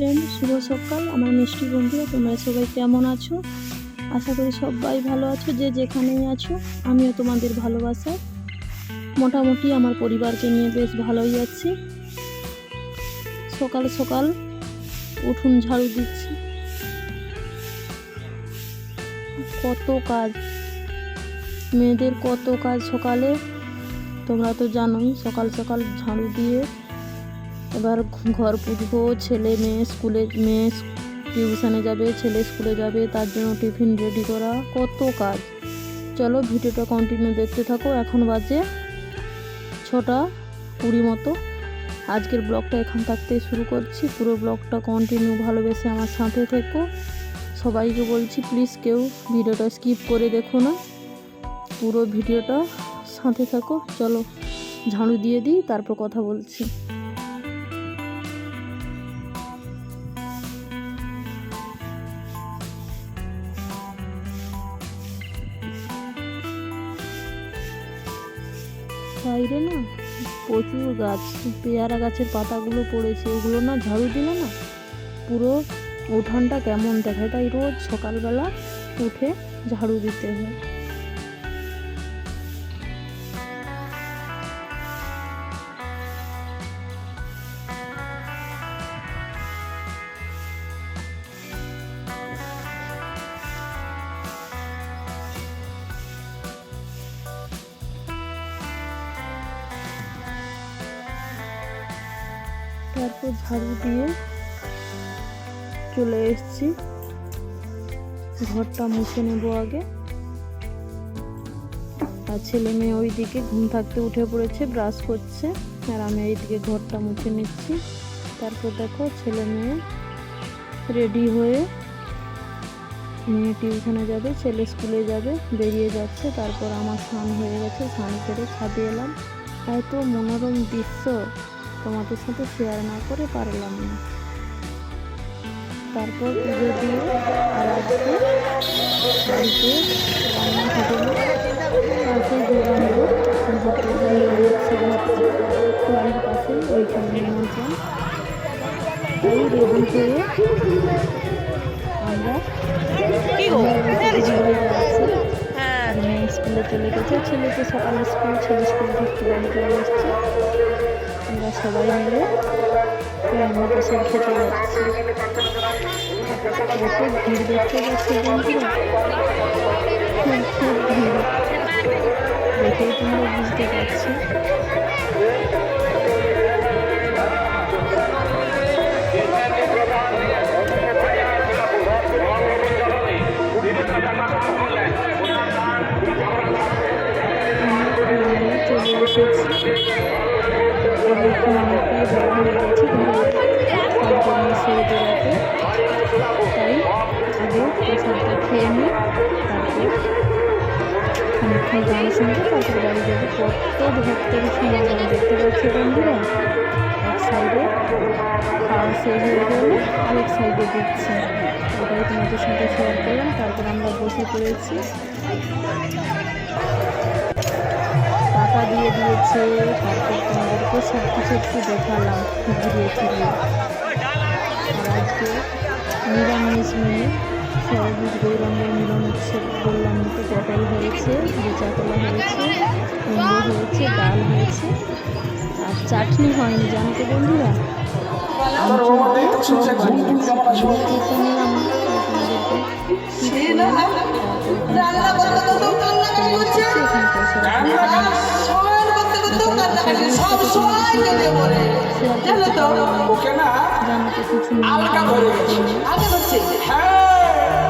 Friend শুভ সকাল। আমার মিষ্টি বন্ধুরা, তোমরা সবাই কেমন আছো? আশা করি সবাই ভালো আছো, যে যেখানেই আছো, আমিও তোমাদের ভালোবাসা মোটামুটি আমার পরিবারকে নিয়ে বেশ ভালোই আছি। সকাল সকাল উঠুন ঝাড়ু দিচ্ছি। কত কাজ। মেয়েদের কত কাজ সকালে, তোমরা তো জানোই, সকাল সকাল ঝাড়ু দিয়ে এবার ঘর পুজবো ছেলে মেয়ে স্কুলে, মেয়ে টিউশনে যাবে, ছেলে স্কুলে যাবে, তার জন্য টিফিন রেডি করা, কত কাজ। চলো ভিডিওটা কন্টিনিউ দেখতে থাকো, এখন বাজে ছটা কুড়ি মতো। আজকের ব্লগটা এখান থাকতে শুরু করছি। পুরো ব্লগটা কন্টিনিউ ভালোবেসে আমার সাথে থেকো। সবাইকে বলছি প্লিজ কেউ ভিডিওটা স্কিপ করে দেখো না। পুরো ভিডিওটা সাথে থাকো। চলো ঝাড়ু দিয়ে দিই, তারপর কথা বলছি। বাইরে না প্রচুর গাছ, পেয়ারা গাছের পাতাগুলো পড়েছে, ওগুলো না ঝাড়ু দিলে না পুরো উঠানটা কেমন দেখায়? তাই রোজ সকালবেলা উঠে ঝাড়ু দিতে হয়। তারপর ঝাড়ু দিয়ে চলে এসেছি। ঘরটা মুছে নেব আগে। আর ছেলে মেয়ে ওইদিকে ঘুম থাকতে উঠে পড়েছে, ব্রাশ করছে। আর আমি এইদিকে ঘরটা মুছে নিচ্ছি। তারপর দেখো ছেলে মেয়ে রেডি হয়ে মেয়ে টিউশনে যাবে, ছেলে স্কুলে যাবে, বেরিয়ে যাচ্ছে। তারপর আমার স্নান হয়ে গেছে, স্নান করে ছাদে এলাম। এত মনোরম দৃশ্য। তোমাদের সাথে শেয়ার না করে পারলাম না। তারপর পুজো দিয়ে আর আজকে বাড়িতে রান্না না পাশে দোকান হোটেল বাড়ির পাশে ওইখানে নিমন্ত্রণ তাই রেডি হয়ে। আমরা স্কুলে চলে গেছে সকালে স্কুল ছেলে স্কুল থেকে চলে এসছে আমরা সবাই মিলে রান্না বসে খেতে যাচ্ছি। কত ভিড় দেখতে পাচ্ছি বন্ধুরা। খুব খুব ভিড়। দেখেই তোমরা বুঝতে পারছি। খানিকক্ষণ গান শুনব তারপর বাড়ি যাব কত ভক্তের সমাগম দেখতে পাচ্ছি বন্ধুরা। এক সাইডে খাওয়া শেষ হয়ে গেলে, আরেক সাইডে দিচ্ছে ওটাই তোমাদের সাথে শেয়ার করলাম, তারপর আমরা বসে পড়েছি। টাকা দিয়ে দিয়েছে, তারপর তোমাদেরকে সব কিছু একটু দেখালাম, ঘুরিয়ে ফিরিয়ে। আর আজকে নিরামিষ মেয়ে। সবুজ গৌরাঙ্গের মিলন উৎসব বললাম তো পটল হয়েছে বেচা কলা হয়েছে কুমড়ো হয়েছে ডাল হয়েছে আর চাটনি হয়নি জানো তো বন্ধুরা রহমতে শুনছে ঘুম তুমি কেমন আছো? খেতে নিলাম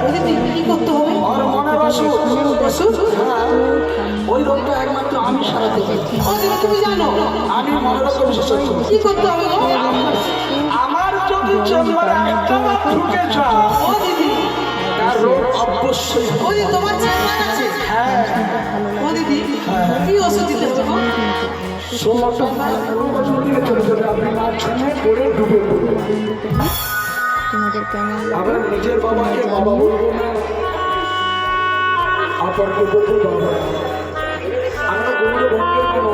তোমাদেরকে কি করলাম? চলে এসেছি, এখানে বসে ওকে না জানো তো কিছু নেই আলগা ধরে গেছে হ্যাঁ ওর মনে বাসু হ্যাঁ, ওই রোগটা একমাত্র আমি সারাতে পারি আমি বিশেষজ্ঞ কি করতে হবে আমার যদি চেম্বারে একটা ঢুকে যাও ও দিদি, তার রোগ অবশ্যই ও দিদি, তোমার চেম্বার আছে? হ্যাঁ। ও দিদি, কি ওষুধ দিতে হবে গো? ষোলো বছর দিকে চলে যাবে আপনি মাঝখানে পড়ে ডুবে পড়বেন তোমাদের কেমন লাগে? আমরা নিজের বাবাকে বাবা বলব না। অপরকে বলব বাবা। আমরা গৌর ভক্তের কোন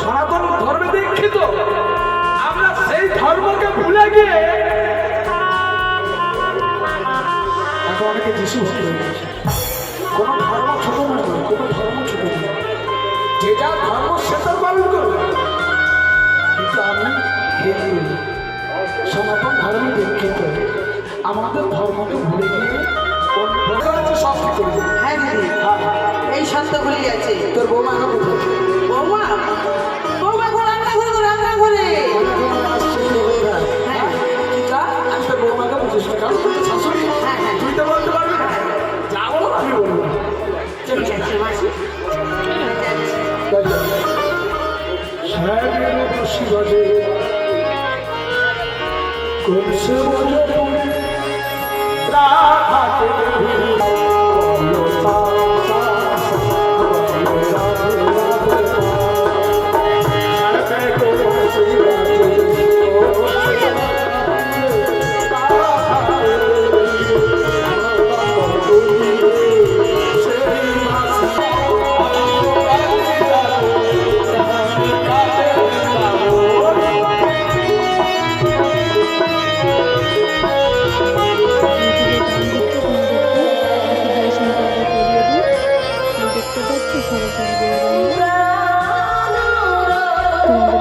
সনাতন ধর্মে দীক্ষিত। আমরা সেই ধর্মকে ভুলে গিয়ে অনেকে যিশু ভক্ত কোনো ধর্ম ছোট নয় কোনো ধর্ম ছোট নয় যে যার ধর্ম সে তার পালন করবে। কিন্তু আমি হিন্দু সনাতন ধর্মে দীক্ষিত আমাদের ধর্মকে ভুলে গিয়ে। হ্যাঁ দিদি হ্যাঁ হ্যাঁ। এই সত্য ভুলে যাচ্ছে তোর বৌমা এখন বৌমা বৌমা ঘর রান্না ঘরে ঘরে রান্না ঘরে হ্যাঁ তুই যা, আমি তোর বৌমাকে বুঝিস না, কারণ তুই তো শাশুড়ি। হ্যাঁ, হ্যাঁ। তুই তো বলতে পারবি যা বলো আমি বলব। চল, চল, চল। মাসি সাহেবের বসি বাজে, কলসে বোঝে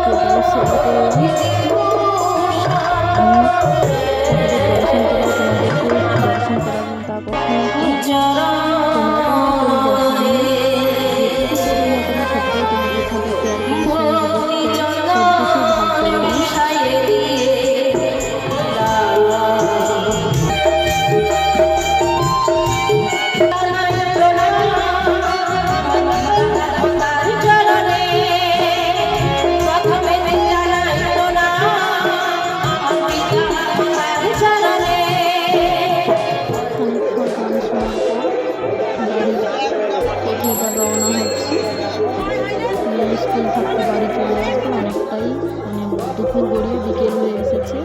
রওনা দুপুর গড়িয়ে বিকেল হয়ে এসেছে।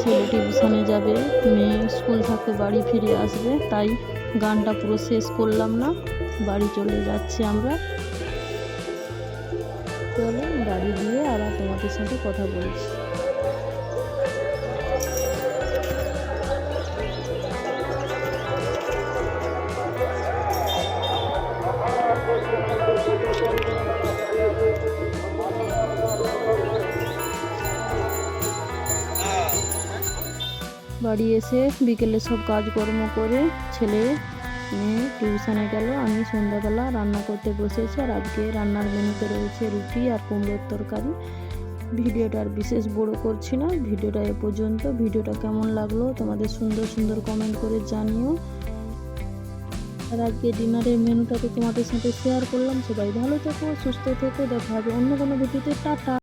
ছেলে টিউশনে যাবে, মেয়ে স্কুল থাকতে বাড়ি ফিরে আসবে, তাই গানটা পুরো শেষ করলাম না, বাড়ি চলে যাচ্ছি আমরা। চলো বাড়ি গিয়ে আবার তোমাদের সাথে কথা বলছি। বাড়ি এসে বিকেলে সব কাজকর্ম করে ছেলে মেয়ে টিউশনে গেল। আমি সন্ধ্যাবেলা রান্না করতে বসেছি আর আজকে রান্নার মেনুতে রয়েছে রুটি আর কুমড়োর তরকারি। ভিডিওটা আর বিশেষ বড় করছি না, ভিডিওটা এ পর্যন্ত। ভিডিওটা কেমন লাগল তোমাদের সুন্দর সুন্দর কমেন্ট করে জানিও। আর আজকে ডিনারের মেনুটা তোমাদের সাথে শেয়ার করলাম। সবাই ভালো থেকো, সুস্থ থেকো, দেখা হবে অন্য কোনো ভিডিওতে। টাটা।